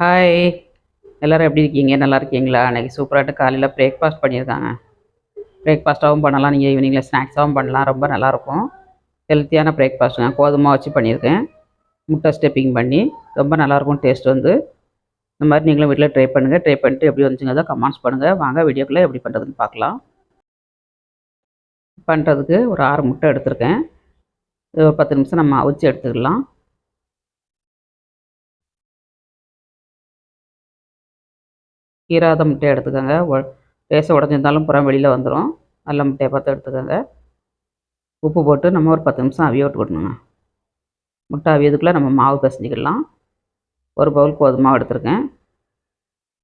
Hi எல்லோரும் எப்படி இருக்கீங்க? நல்லா இருக்கீங்களா? அன்றைக்கி சூப்பராகிட்டு காலையில் பிரேக்ஃபாஸ்ட் பண்ணியிருக்காங்க. பிரேக்ஃபாஸ்ட்டாகவும் பண்ணலாம். நீங்கள் ஈவினிங்கில் ஸ்நாக்ஸாகவும் பண்ணலாம். ரொம்ப நல்லாயிருக்கும் ஹெல்த்தியான பிரேக்ஃபாஸ்ட்டுங்க கோதுமாக வச்சு பண்ணியிருக்கேன். முட்டை ஸ்டெப்பிங் பண்ணி. ரொம்ப நல்லாயிருக்கும் டேஸ்ட் வந்து. இந்த மாதிரி நீங்களும் வீட்டில் ட்ரை பண்ணுங்கள் ட்ரை பண்ணிட்டு எப்படி வந்துச்சுங்க கமெண்ட்ஸ் பண்ணுங்கள் வாங்க வீடியோக்குள்ளே எப்படி பண்ணுறதுன்னு பார்க்கலாம். பண்ணுறதுக்கு ஒரு ஆறு முட்டை எடுத்திருக்கேன். ஒரு பத்து நிமிஷம் நம்ம அவிச்சு எடுத்துக்கலாம். கீராத முட்டையை எடுத்துக்கோங்க. லேசாக உடஞ்சிருந்தாலும் புறம் வெளியில் வந்துடும் நல்ல முட்டையை பார்த்து எடுத்துக்கோங்க. உப்பு போட்டு நம்ம ஒரு பத்து நிமிஷம் அவிய விடணுங்க. முட்டை அவியதுக்குள்ளே நம்ம மாவு பிசைஞ்சிக்கலாம். ஒரு பவுல் கோதுமை மாவு எடுத்துருக்கேன்.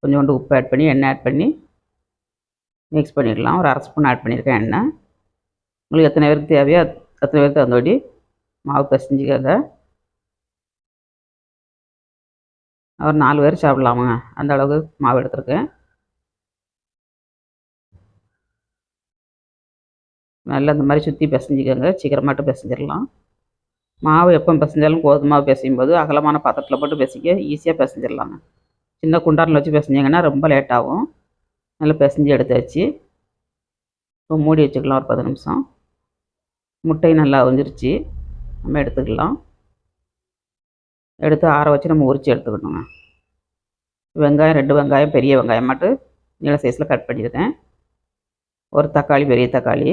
கொஞ்சோண்டு உப்பு ஆட் பண்ணி எண்ணெய் ஆட் பண்ணி மிக்ஸ் பண்ணிடலாம் ஒரு அரை ஸ்பூன் ஆட் பண்ணியிருக்கேன் எண்ணெய். உங்களுக்கு எத்தனை பேருக்கு தேவையோ அத்தனை பேருக்கு தகுந்தபடி மாவு பிசைஞ்சிக்கோங்க. ஒரு நாலு பேர் சாப்பிட்லாமாங்க. அந்த அளவுக்கு மாவு எடுத்துருக்கேன். நல்லா இந்த மாதிரி சுற்றி பிசைஞ்சிக்கோங்க. சீக்கிரமாட்டு பிசைஞ்சிடலாம். மாவு எப்போ பிசைஞ்சாலும் கோதுமை மாவு பிசையும் போது அகலமான பாத்திரத்தில் போட்டு பிசைக்க ஈஸியாக பிசைஞ்சிடலாங்க. சின்ன குண்டானில் வச்சு பிசைஞ்சிங்கன்னா ரொம்ப லேட்டாகும் நல்லா நல்லா பிசைஞ்சு எடுத்தாச்சு. இப்போ மூடி வச்சுக்கலாம் ஒரு பத்து நிமிஷம். முட்டை நல்லா அவிஞ்சிருச்சு நம்ம எடுத்துக்கலாம். எடுத்து ஆற வச்சு நம்ம உரித்து எடுத்துக்கணுங்க. வெங்காயம் ரெண்டு வெங்காயம் பெரிய வெங்காயம் மட்டும் நீள சைஸில் கட் பண்ணியிருக்கேன் ஒரு தக்காளி பெரிய தக்காளி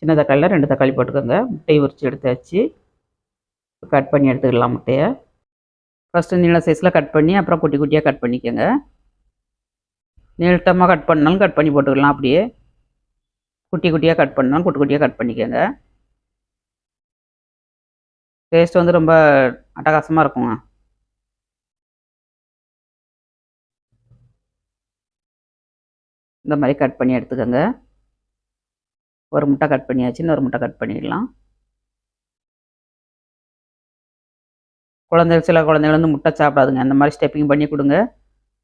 சின்ன தக்காளியில் ரெண்டு தக்காளி போட்டுக்கோங்க. முட்டையை உரித்து எடுத்து வச்சு கட் பண்ணி எடுத்துக்கலாம் முட்டையை. ஃபஸ்ட்டு நீள சைஸில் கட் பண்ணி அப்புறம் குட்டி குட்டியாக கட் பண்ணிக்கோங்க. நீளட்டமாக கட் பண்ணாலும் கட் பண்ணி போட்டுக்கலாம் அப்படியே. குட்டி குட்டியாக கட் பண்ணாலும் குட்டி குட்டியாக கட் பண்ணிக்கோங்க. டேஸ்ட் வந்து ரொம்ப அட்டகாசமாக இருக்குங்க. இந்த மாதிரி கட் பண்ணி எடுத்துக்கோங்க. ஒரு முட்டை கட் பண்ணியாச்சு இன்னொரு முட்டை கட் பண்ணிடலாம். குழந்தைகள் சில குழந்தைகள் வந்து முட்டை சாப்பிடாதுங்க. அந்த மாதிரி ஸ்டெப்பிங் பண்ணி கொடுங்க.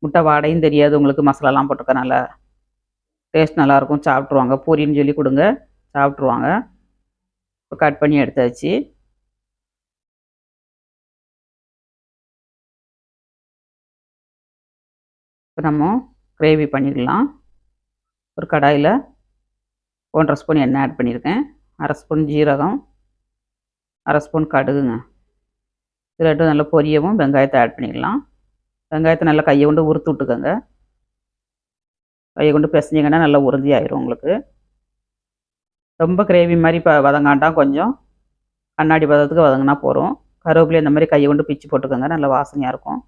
முட்டை வாடையும் தெரியாது. உங்களுக்கு மசாலாலாம் போட்டிருக்கனால. டேஸ்ட் நல்லாயிருக்கும் சாப்பிட்ருவாங்க பூரின்னு சொல்லி கொடுங்க. சாப்பிட்ருவாங்க இப்போ கட் பண்ணி எடுத்தாச்சு. இப்போ நம்ம கிரேவி பண்ணிடலாம். ஒரு கடாயில் ஒன்றரை ஸ்பூன் எண்ணெய் ஆட் பண்ணியிருக்கேன். அரை ஸ்பூன் ஜீரகம் அரை ஸ்பூன் கடுகுங்க. இது ரெண்டும் நல்லா பொரியவும் வெங்காயத்தை ஆட் பண்ணிக்கலாம் வெங்காயத்தை நல்லா கையை கொண்டு உறுத்து விட்டுக்கோங்க. கையை கொண்டு பிசைஞ்சிங்கன்னா நல்லா உறுதி ஆயிரும் உங்களுக்கு. ரொம்ப கிரேவி மாதிரி இப்போ வதங்காண்டாம் கொஞ்சம். கண்ணாடி பதத்துக்கு வதங்கினா போகிறோம் கருவேப்பிலை இந்த மாதிரி கையை கொண்டு பிச்சு போட்டுக்கோங்க. நல்லா வாசனையாக இருக்கும்.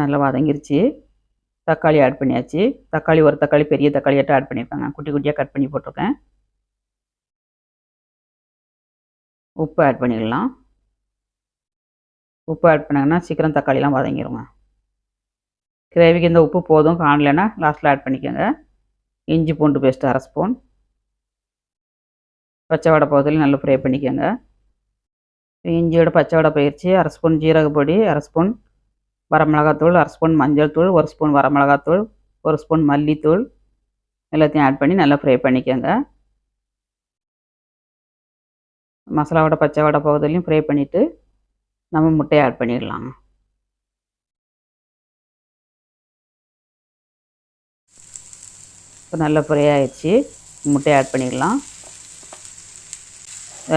நல்லா வதங்கிருச்சு. தக்காளி ஆட் பண்ணியாச்சு. தக்காளி ஒரு தக்காளி பெரிய தக்காளியாட்ட ஆட் பண்ணியிருக்காங்க. குட்டி குட்டியாக கட் பண்ணி போட்டிருக்கேன். உப்பு ஆட் பண்ணிடலாம். உப்பு ஆட் பண்ணாங்கன்னா சீக்கிரம் தக்காளிலாம் வதங்கிடுங்க கிரேவிக்கு இந்த உப்பு போதும் காணலைன்னா லாஸ்ட்டில் ஆட் பண்ணிக்கோங்க. இஞ்சி பூண்டு பேஸ்ட்டு அரை ஸ்பூன் பச்சை வடை பகுதியில் நல்லா ஃப்ரை பண்ணிக்கோங்க. இஞ்சியோட பச்சை வடை பயிற்சி அரை ஸ்பூன் ஜீரக பொடி அரை ஸ்பூன் வரமிளகாத்தூள் அரை ஸ்பூன் மஞ்சள் தூள் ஒரு ஸ்பூன் வரமிளகாத்தூள் ஒரு ஸ்பூன் மல்லித்தூள். எல்லாத்தையும் ஆட் பண்ணி நல்லா ஃப்ரை பண்ணிக்கோங்க. மசாலாவோட பச்சை வடை பகுதியிலையும் ஃப்ரை பண்ணிவிட்டு நம்ம முட்டையை ஆட் பண்ணிடலாம். இப்போ நல்லா ஃப்ரை ஆயிடுச்சு. முட்டையை ஆட் பண்ணிடலாம்.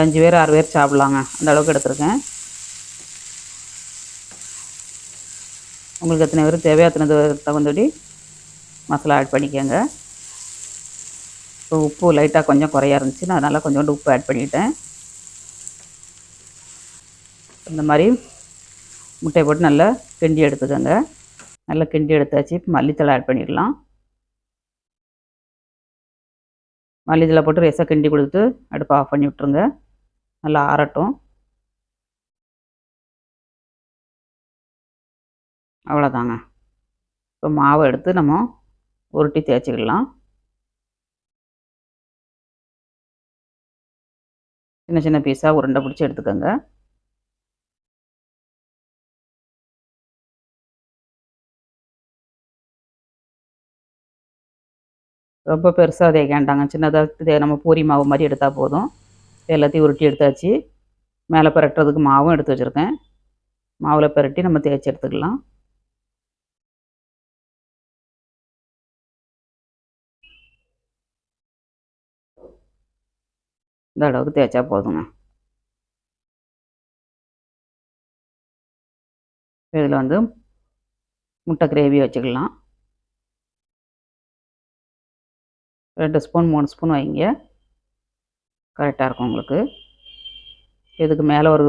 அஞ்சு பேர் ஆறு பேர் சாப்பிட்லாங்க. அந்த அளவுக்கு எடுத்துருக்கேன். உங்களுக்கு எத்தனை பேர் தேவையோ அத்தனை தகுந்தபடி மசாலா ஆட் பண்ணிக்கோங்க. இப்போ உப்பு லைட்டாக கொஞ்சம் குறையா இருந்துச்சு நான் அதனால் கொஞ்சோண்டு உப்பு ஆட் பண்ணிட்டேன். இந்த மாதிரி முட்டையை போட்டு நல்லா கிண்டி எடுத்துக்கோங்க. நல்லா கிண்டி எடுத்தாச்சு. இப்போ மல்லித்தலை ஆட் பண்ணிடலாம். மல்லித்தலை போட்டு ரேசாக கிண்டி கொடுத்து அடுப்பை ஆஃப் பண்ணி விட்ருங்க நல்லா ஆறட்டும். அவ்வளோதாங்க. இப்போ மாவை எடுத்து நம்ம உருட்டி தேய்ச்சிக்கலாம். சின்ன சின்ன பீஸாக உருண்டை பிடிச்சி எடுத்துக்கோங்க. ரொம்ப பெருசாக தேய்க்காண்டாங்க சின்னதாக நம்ம பூரி மாவு மாதிரி எடுத்தால் போதும். எல்லாத்தையும் உருட்டி எடுத்தாச்சு. மேலே பரட்டுறதுக்கு மாவும் எடுத்து வச்சுருக்கேன். மாவில் பரட்டி நம்ம தேய்ச்சி எடுத்துக்கலாம். இந்த அளவுக்கு தேய்ச்சா போதுங்க. இதில் வந்து முட்டை கிரேவி வச்சுக்கலாம். ரெண்டு ஸ்பூன் மூணு ஸ்பூன் வைங்க. கரெக்டாக இருக்கும் உங்களுக்கு. இதுக்கு மேலே ஒரு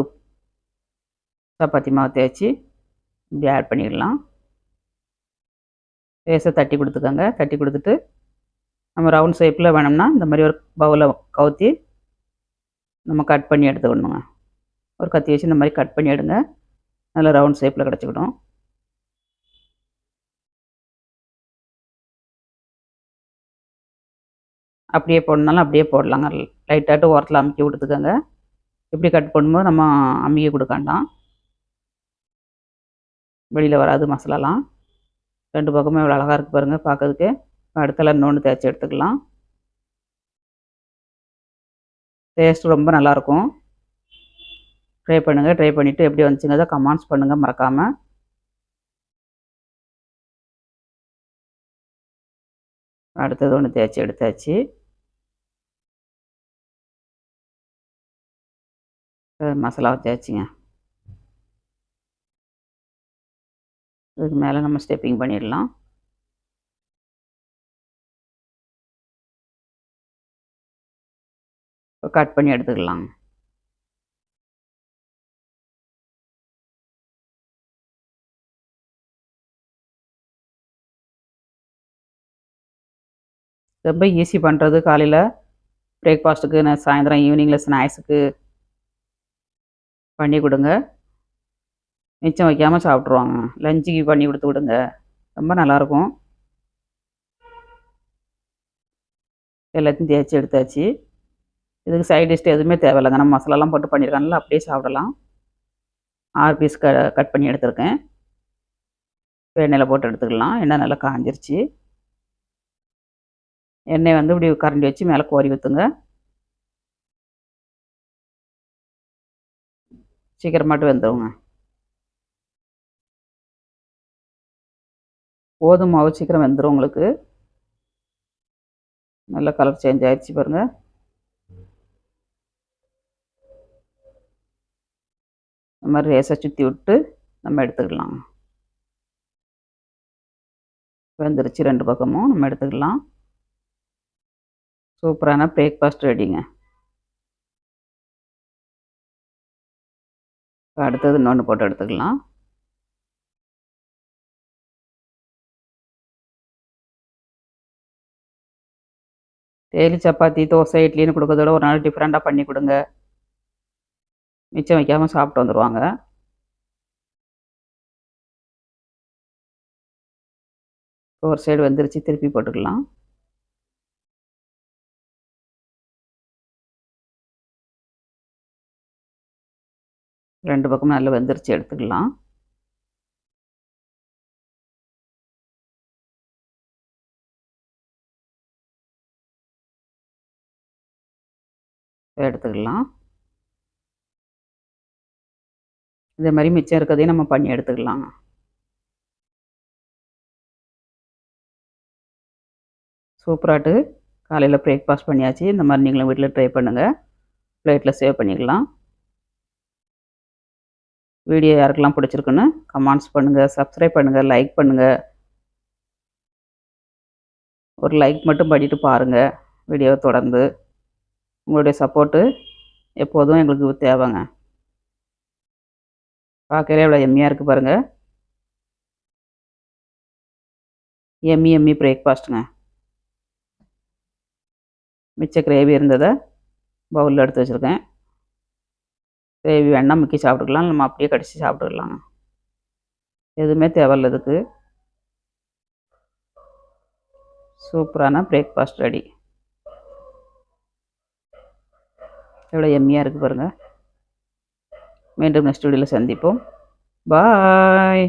சப்பாத்தி மாவு தேய்ச்சி இப்படி ஆட் பண்ணிடலாம். லேசாக தட்டி கொடுத்துக்கோங்க. தட்டி கொடுத்துட்டு நம்ம ரவுண்ட் ஷேப்பில் வேணும்னா இந்த மாதிரி ஒரு பவுலில் கவுத்தி நம்ம கட் பண்ணி எடுத்துக்கணுங்க. ஒரு கத்தி வச்சு இந்த மாதிரி கட் பண்ணி எடுங்க. நல்லா ரவுண்ட் ஷேப்பில் கிடச்சிக்கிடும். அப்படியே போடணுனாலும் அப்படியே போடலாங்க. லைட்டாட்டு ஓரத்தில் அமுக்கி கொடுத்துக்கோங்க இப்படி கட் பண்ணும்போது நம்ம அமுக்கி கொடுக்காண்டாம் வெளியில் வராது மசாலாலாம். ரெண்டு பக்கமும் இவ்வளோ அழகாக இருக்குது பாருங்கள் பார்க்கறதுக்கு. அடுத்தலாம் இன்னொன்று தேய்ச்சி எடுத்துக்கலாம். டேஸ்ட் ரொம்ப நல்லாயிருக்கும் ட்ரை பண்ணுங்கள் ட்ரை பண்ணிவிட்டு எப்படி வந்துச்சுங்க கமெண்ட்ஸ் பண்ணுங்கள் மறக்காமல் அடுத்தது ஒன்று தேய்ச்சி எடுத்தாச்சு. மசாலாவை தேய்ச்சிங்க. இதுக்கு மேலே நம்ம ஸ்டெப்பிங் பண்ணிடலாம். கட் பண்ணி எடுத்துக்கலாம். ரொம்ப ஈஸி பண்ணுறது காலையில் பிரேக்ஃபாஸ்ட்டுக்கு நான் சாயந்தரம் ஈவினிங்கில் ஸ்நாக்ஸுக்கு பண்ணி கொடுங்க. மிச்சம் வைக்காமல் சாப்பிட்ருவாங்க லஞ்சுக்கு பண்ணி கொடுத்து விடுங்க. ரொம்ப நல்லாயிருக்கும். எல்லாத்தையும் தேய்ச்சி எடுத்தாச்சு. இதுக்கு சைட் டிஷ் எதுவுமே தேவையில்லைங்க நம்ம மசாலாலாம் போட்டு பண்ணியிருக்காங்கல்ல அப்படியே சாப்பிடலாம். ஆறு பீஸ் க கட் பண்ணி எடுத்திருக்கேன். எண்ணெயில் போட்டு எடுத்துக்கலாம். எண்ணெய் நல்லா காஞ்சிருச்சு. எண்ணெய் வந்து இப்படி கரண்டி வச்சு மேலே கோரி ஊற்றுங்க சீக்கிரமாட்டு வெந்துடுங்க கோதுமை மாவு சீக்கிரம் வெந்துடும் உங்களுக்கு. நல்ல கலர் சேஞ்ச் ஆகிடுச்சு பாருங்கள் இந்த மாதிரி ரேஸை சுற்றி விட்டு நம்ம எடுத்துக்கலாம். வெந்துருச்சு ரெண்டு பக்கமும் நம்ம எடுத்துக்கலாம். சூப்பரான பிரேக்ஃபாஸ்ட் ரெடிங்க அடுத்தது இன்னொன்று போட்டு எடுத்துக்கலாம். டெய்லி சப்பாத்தி தோசை இட்லின்னு கொடுக்கறதோட ஒரு நாள் டிஃப்ரெண்ட்டாக பண்ணி கொடுங்க. மிச்சம் வைக்காமல் சாப்பிட்டு வந்துடுவாங்க ஒரு சைடு வந்துருச்சு திருப்பி போட்டுக்கலாம். ரெண்டு பக்கமும் நல்லா வெந்துருச்சு எடுத்துக்கலாம். எடுத்துக்கலாம். இதே மாதிரி மிச்சம் இருக்கிறதையும் நம்ம பண்ணி எடுத்துக்கலாம். சூப்பராட்டு காலையில் பிரேக்ஃபாஸ்ட் பண்ணியாச்சு. இந்த மாதிரி நீங்களும் வீட்டில் ட்ரை பண்ணுங்கள் ப்ளேட்டில் சேவ் பண்ணிக்கலாம். வீடியோ யாருக்கெல்லாம் பிடிச்சிருக்குன்னு கமெண்ட்ஸ் பண்ணுங்கள் சப்ஸ்கிரைப் பண்ணுங்கள் லைக் பண்ணுங்கள் ஒரு லைக் மட்டும் பண்ணிட்டு பாருங்கள் வீடியோவை தொடர்ந்து. உங்களுடைய சப்போர்ட்டு எப்போதும் எங்களுக்கு தேவைங்க. பார்க்கவே எவ்வளோ எம்மியாக இருக்குது பாருங்கள் எம்மி எம்மி பிரேக்ஃபாஸ்ட்டுங்க மிச்ச கிரேவி இருந்ததை பவுலில் எடுத்து வச்சுருக்கேன். கிரேவி வேணால் முக்கி சாப்பிட்டுக்கலாம் நம்ம அப்படியே கடிச்சு சாப்பிட்டுக்கலாங்க எதுவுமே தேவையில்ல இதுக்கு. சூப்பரான பிரேக்ஃபாஸ்ட் ரெடி எவ்வளோ எம்மியாக இருக்குது பாருங்கள் மீண்டும் நெக்ஸ்ட் வீடியோவில் சந்திப்போம். பாய்